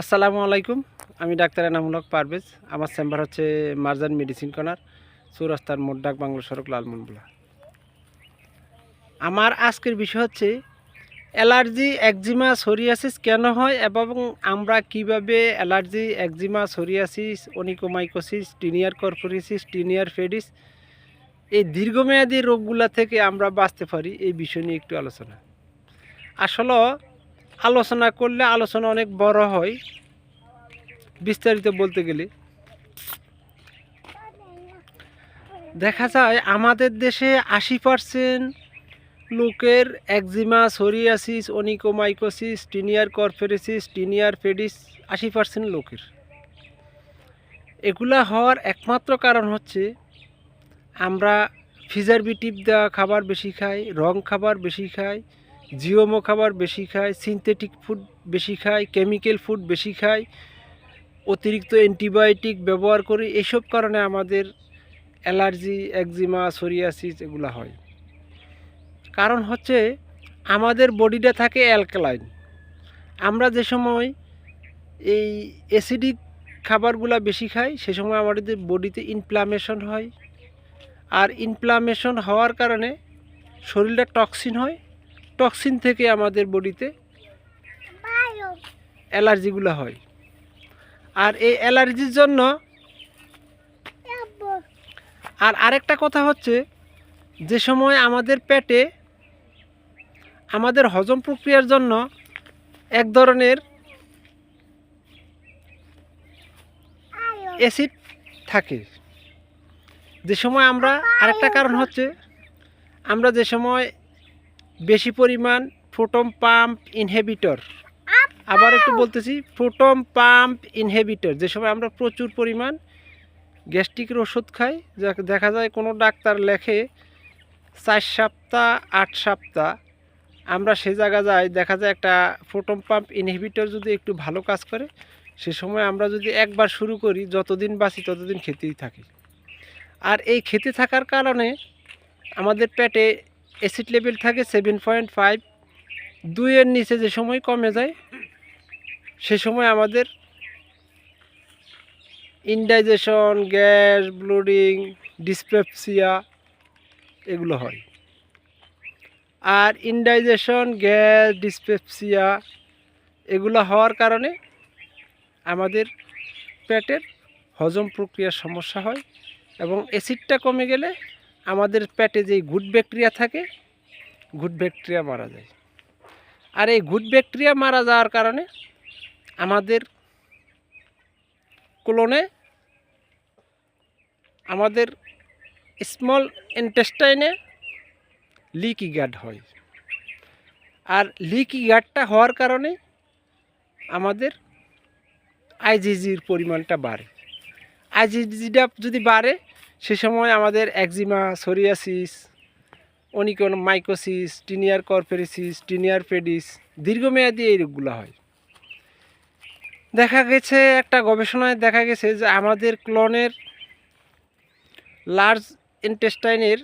আসসালামু আলাইকুম। আমি ডাক্তার এনামুলক পারভেজ। আমার চেম্বার হচ্ছে মার্জান মেডিসিন কর্নার চৌরাস্তার মোড্ডাক বাংলা সড়ক লালমনগুলা আমার আজকের বিষয় হচ্ছে, অ্যালার্জি, একজিমা, সোরিয়াসিস কেন হয় এবং আমরা কীভাবে অ্যালার্জি, একজিমা, সোরিয়াসিস, অনিকোমাইকোসিস, টিনিয়ার কর্পোরিসিস, টিনিয়ার ফেডিস, এই দীর্ঘমেয়াদী রোগগুলা থেকে আমরা বাঁচতে পারি, এই বিষয় নিয়ে একটু আলোচনা। আসলে আলোচনা করলে আলোচনা অনেক বড় হয়। বিস্তারিত বলতে গেলে। দেখা যায়, আমাদের দেশে আশি পার্সেন্ট লোকের একজিমা সোরিয়াসিস অনিকোমাইকোসিস টিনিয়ার করফেরিসিস টিনিয়ার ফেডিস আশি পার্সেন্ট লোকের। এগুলা হওয়ার একমাত্র কারণ হচ্ছে, আমরা ফিজারবিটিভ দেওয়া খাবার বেশি খাই, রং খাবার বেশি খাই জিওমো খাবার বেশি খায় সিনথেটিক ফুড বেশি খায় কেমিক্যাল ফুড বেশি খায়, অতিরিক্ত অ্যান্টিবায়োটিক ব্যবহার করি এসব কারণে আমাদের অ্যালার্জি একজিমা সোরিয়াসিস এগুলো হয়। কারণ হচ্ছে আমাদের বডিটা থাকে অ্যালকালাইন আমরা যে সময় এই অ্যাসিডিক খাবারগুলো বেশি খাই, সে সময় আমাদের বডিতে ইনফ্লামেশন হয়। আর ইনফ্লামেশন হওয়ার কারণে শরীরটা টক্সিন হয় টক্সিন থেকে আমাদের বডিতে অ্যালার্জিগুলো হয়। আর এই অ্যালার্জির জন্য আর আরেকটা কথা হচ্ছে, যে সময় আমাদের পেটে আমাদের হজম প্রক্রিয়ার জন্য এক ধরনের অ্যাসিড থাকে। যে সময় আমরা আরেকটা কারণ হচ্ছে, আমরা যে সময় বেশি পরিমাণ ফোটম পাম্প ইনহেবিটর। আবার একটু বলতেছি ফোটম পাম্প ইনহেবিটর যে সময় আমরা প্রচুর পরিমাণ গ্যাস্ট্রিকের ওষুধ খাই দেখা যায় কোনো ডাক্তার লেখে চার সপ্তাহ আট সপ্তাহ আমরা সে জায়গা যাই দেখা যায় একটা ফোটম পাম্প ইনহিবিটর যদি একটু ভালো কাজ করে সে সময় আমরা যদি একবার শুরু করি যতদিন বাঁচি ততদিন খেতেই থাকি। আর এই খেতে থাকার কারণে আমাদের পেটে অ্যাসিড লেভেল থাকে সেভেন পয়েন্ট ফাইভ দুইয়ের নিচে যে সময় কমে যায়, সে সময় আমাদের ইনডাইজেশন গ্যাস ব্লোডিং ডিসপেপসিয়া এগুলো হয়। আর ইনডাইজেশন গ্যাস ডিসপেপসিয়া এগুলো হওয়ার কারণে আমাদের পেটের হজম প্রক্রিয়ার সমস্যা হয় এবং অ্যাসিডটা কমে গেলে আমাদের পেটে যেই গুড ব্যাকটেরিয়া থাকে, গুড ব্যাকটেরিয়া মারা যায়। আর এই গুড ব্যাকটেরিয়া মারা যাওয়ার কারণে আমাদের কোলনে আমাদের স্মল ইন্টেস্টাইনে লিকি গার্ড হয়। আর লিকি গার্ডটা হওয়ার কারণে আমাদের আইজিজির পরিমাণটা বাড়ে। আইজিজিটা যদি বাড়ে সে সময় আমাদের একজিমা সোরিয়াসিস অনিকন মাইকোসিস টিনিয়ার কর্পেরিসিস টিনিয়ার পেডিস দীর্ঘমেয়াদী এই রোগগুলো হয়। দেখা গেছে, একটা গবেষণায় দেখা গেছে যে আমাদের ক্লনের লার্জ ইন্টেস্টাইনের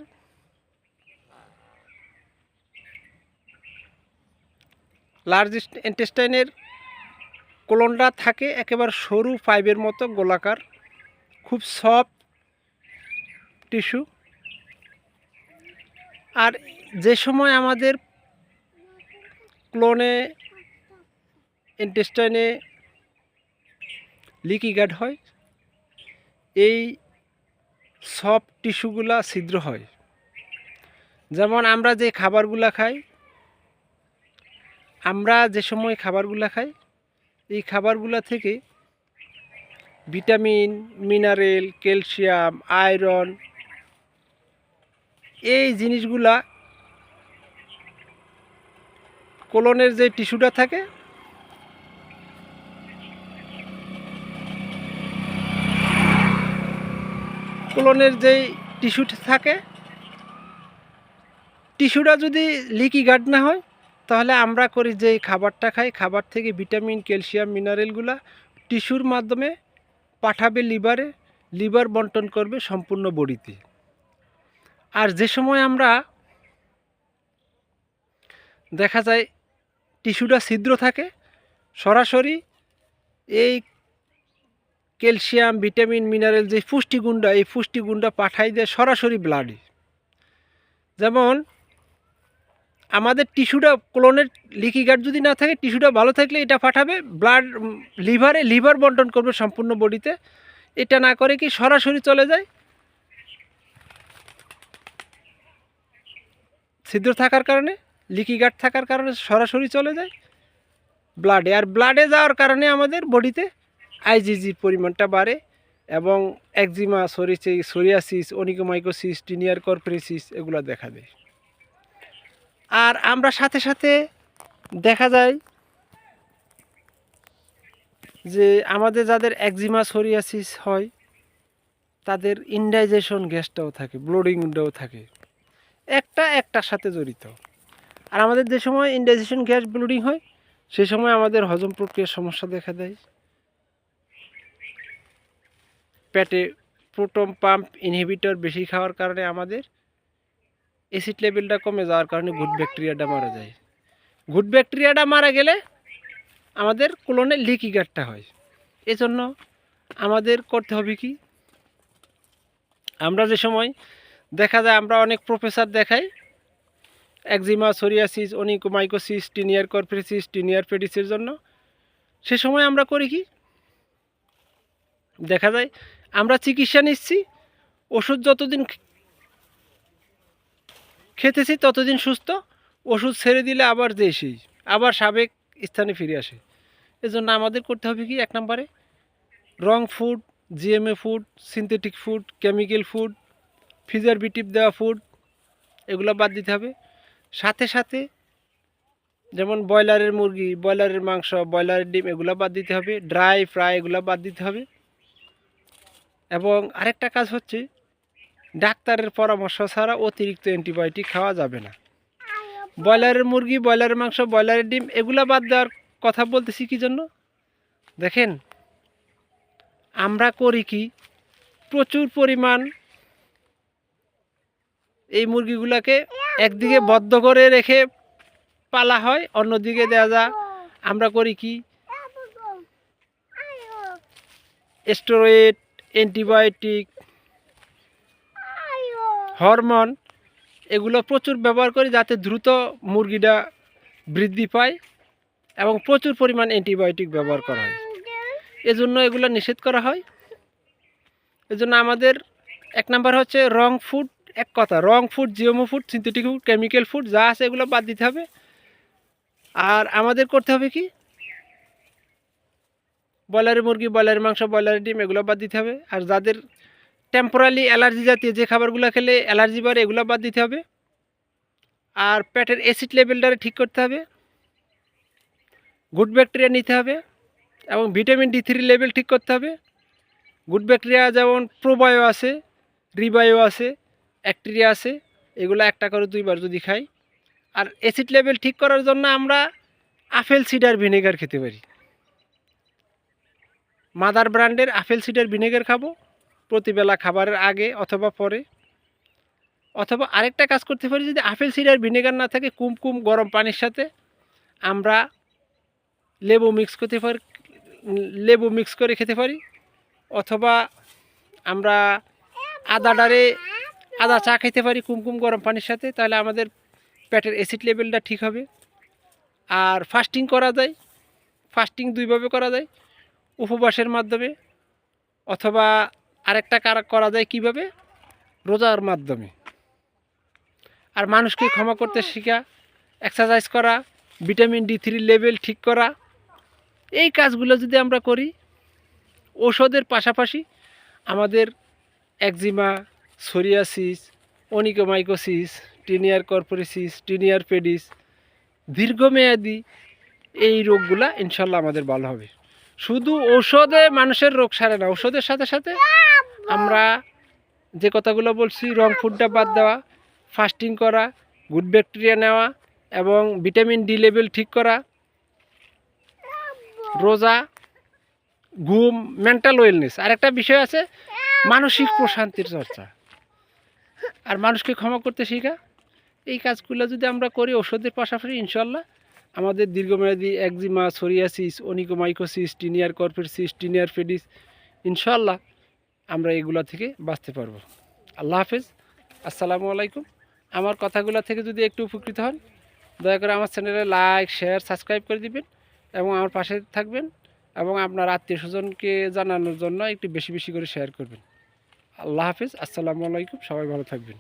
লার্জ ইন্টেস্টাইনের কোলনটা থাকে একেবারে সরু পাইপের মতো গোলাকার, খুব সফট টিস্যু। আর যে সময় আমাদের ক্লোনে ইন্টেস্টাইনে লিকি গার্ড হয়, এই সব টিস্যুগুলা ছিদ্র হয়। যেমন আমরা যে খাবারগুলা খাই, আমরা যে সময় খাবারগুলা খাই, এই খাবারগুলা থেকে ভিটামিন, মিনারেল, ক্যালসিয়াম, আয়রন এই জিনিসগুলা কোলনের যে টিস্যুটা থাকে, কোলনের যেই টিস্যুটা থাকে, টিস্যুটা যদি লিকি গার্ড না হয়, তাহলে আমরা করি যে খাবারটা খাই। খাবার থেকে ভিটামিন, ক্যালসিয়াম, মিনারেলগুলা টিস্যুর মাধ্যমে পাঠাবে লিভারে। লিভার বন্টন করবে সম্পূর্ণ বডিতে। আর যে সময় আমরা দেখা যায় টিস্যুটা ছিদ্র থাকে, সরাসরি এই ক্যালসিয়াম, ভিটামিন, মিনারেল যে পুষ্টিগুণটা, এই পুষ্টিগুণটা পাঠাই দেয় সরাসরি ব্লাডে যেমন আমাদের টিস্যুটা ক্লোনের লিকি গার্ড যদি না থাকে, টিস্যুটা ভালো থাকলে এটা পাঠাবে ব্লাড লিভারে লিভার বন্টন করবে সম্পূর্ণ বডিতে এটা না করে কি সরাসরি চলে যায় ছিদ্র থাকার কারণে লিকি গার্ড থাকার কারণে সরাসরি চলে যায়। ব্লাডে আর ব্লাডে যাওয়ার কারণে আমাদের বডিতে আইজিজির পরিমাণটা বাড়ে এবং একজিমা সরিসি সোরিয়াসিস অনিকোমাইকোসিস টিনিয়ার কর্পোরেসিস এগুলো দেখা দেয়। আর আমরা সাথে সাথে দেখা যায় যে আমাদের যাদের একজিমা সোরিয়াসিস হয়, তাদের ইনডাইজেশন গ্যাসটাও থাকে ব্লোডিংটাও থাকে। একটা একটার সাথে জড়িত। আর আমাদের যে সময় ইনডাইজেশন গ্যাস ব্লোডিং হয়, সে সময় আমাদের হজম প্রক্রিয়ার সমস্যা দেখা দেয়। পেটে প্রোটন পাম্প ইনহিবিটর বেশি খাওয়ার কারণে আমাদের অ্যাসিড লেভেলটা কমে যাওয়ার কারণে গুড ব্যাকটেরিয়াটা মারা যায়। গুড ব্যাকটেরিয়াটা মারা গেলে আমাদের কোলনে লিকি গার্ডটা হয়। এজন্য আমাদের করতে হবে কি? আমরা যে সময় দেখা যায় আমরা অনেক প্রফেসর দেখাই। একজিমা সোরিয়াসিস অনিকোমাইকোসিস টিনিয়ার কর্পোরেসিস টিনিয়ার পেডিসের জন্য। সে সময় আমরা করি কি? দেখা যায় আমরা চিকিৎসা নিচ্ছি, ওষুধ যতদিন খেতেছি ততদিন সুস্থ, ওষুধ ছেড়ে দিলে আবার যে সেই আবার সাবেক স্থানে ফিরে আসে। এজন্য আমাদের করতে হবে কি? এক নম্বরে wrong food GMO food synthetic food chemical food preservative দেওয়া ফুড এগুলো বাদ দিতে হবে। সাথে সাথে যেমন ব্রয়লারের মুরগি, ব্রয়লারের মাংস, ব্রয়লারের ডিম, এগুলো বাদ দিতে হবে। ড্রাই ফ্রাই এগুলো বাদ দিতে হবে। এবং আরেকটা কাজ হচ্ছে, ডাক্তারের পরামর্শ ছাড়া অতিরিক্ত অ্যান্টিবায়োটিক খাওয়া যাবে না। ব্রয়লারের মুরগি, ব্রয়লারের মাংস, ব্রয়লারের ডিম, এগুলো বাদ দেওয়ার কথা বলতেছি কি জন্য? দেখেন, আমরা করি কি, প্রচুর পরিমাণ এই মুরগিগুলোকে একদিকে বদ্ধ করে রেখে পালা হয়, অন্যদিকে দেওয়া যা। আমরা করি কি? স্টেরয়েড, অ্যান্টিবায়োটিক, হরমোন, এগুলো প্রচুর ব্যবহার করি যাতে দ্রুত মুরগিটা বৃদ্ধি পায় এবং প্রচুর পরিমাণ অ্যান্টিবায়োটিক ব্যবহার করা হয়। এজন্য এগুলো নিষেধ করা হয়। এজন্য আমাদের এক নাম্বার হচ্ছে রং ফুড এক কথা, wrong food GMO food synthetic food chemical food যা আছে এগুলো বাদ দিতে হবে। আর আমাদের করতে হবে কি? ব্রয়লারের মুরগি, ব্রয়লারের মাংস, ব্রয়লারের ডিম, এগুলো বাদ দিতে হবে। আর যাদের টেম্পোরালি অ্যালার্জি জাতীয় যে খাবারগুলো খেলে অ্যালার্জি বাড়ে, এগুলো বাদ দিতে হবে। আর পেটের অ্যাসিড লেভেলটারে ঠিক করতে হবে। গুড ব্যাকটেরিয়া নিতে হবে এবং ভিটামিন ডি থ্রি লেভেল ঠিক করতে হবে। গুড ব্যাকটেরিয়া যেমন প্রোবায়ো আছে, রিবায়ো আছে ব্যাকটেরিয়া আছে, এগুলো একটা করে দুইবার যদি খাই। আর অ্যাসিড লেভেল ঠিক করার জন্য আমরা আপেল সিডার ভিনেগার খেতে পারি। মাদার ব্র্যান্ডের আপেল সিডার ভিনেগার খাব প্রতিবেলা খাবারের আগে অথবা পরে। অথবা আরেকটা কাজ করতে পারি, যদি আপেল সিডার ভিনেগার না থাকে কুমকুম গরম পানির সাথে, আমরা লেবু মিক্স করতে পারি, লেবু মিক্স করে খেতে পারি। অথবা আমরা আদা ডারে আদা চা খেতে পারি কুমকুম গরম পানির সাথে, তাহলে আমাদের পেটের অ্যাসিড লেভেলটা ঠিক হবে। আর ফাস্টিং করা যায় ফাস্টিং দুইভাবে করা যায়, উপবাসের মাধ্যমে অথবা আরেকটা কারা করা যায় কীভাবে? রোজার মাধ্যমে। আর মানুষকে ক্ষমা করতে শেখা এক্সারসাইজ করা ভিটামিন ডি থ্রি লেভেল ঠিক করা, এই কাজগুলো যদি আমরা করি ওষুধের পাশাপাশি আমাদের একজিমা সোরিয়াসিস অনিকোমাইকোসিস টিনিয়ার কর্পোরেসিস টিনিয়ার পেডিস দীর্ঘমেয়াদী এই রোগগুলা ইনশাল্লাহ আমাদের ভালো হবে। শুধু ঔষধে মানুষের রোগ সারে না, ঔষধের সাথে সাথে আমরা যে কথাগুলো বলছি, রং ফুডটা বাদ দেওয়া ফাস্টিং করা গুড ব্যাকটেরিয়া নেওয়া এবং ভিটামিন ডি লেভেল ঠিক করা, রোজা, ঘুম মেন্টাল ওয়েলনেস আর একটা বিষয় আছে, মানসিক প্রশান্তির চর্চা। আর মানুষকে ক্ষমা করতে শেখা। এই কাজগুলো যদি আমরা করি ওষুধের পাশাপাশি, ইনশাল্লাহ আমাদের দীর্ঘমেয়াদী একজিমা, সোরিয়াসিস, অনিকোমাইকোসিস, টিনিয়ার কর্পেরসিস, টিনিয়ার ফেডিস, ইনশাল্লাহ আমরা এগুলা থেকে বাঁচতে পারব। আল্লাহ হাফেজ। আসসালামু আলাইকুম। আমার কথাগুলো থেকে যদি একটু উপকৃত হন, দয়া করে আমার চ্যানেলে লাইক, শেয়ার, সাবস্ক্রাইব করে দিবেন এবং আমার পাশে থাকবেন এবং আপনার আত্মীয় স্বজনকে জানানোর জন্য একটু বেশি বেশি করে শেয়ার করবেন। আল্লাহ হাফিজ আসসালামু আলাইকুম সবাই ভালো থাকবেন।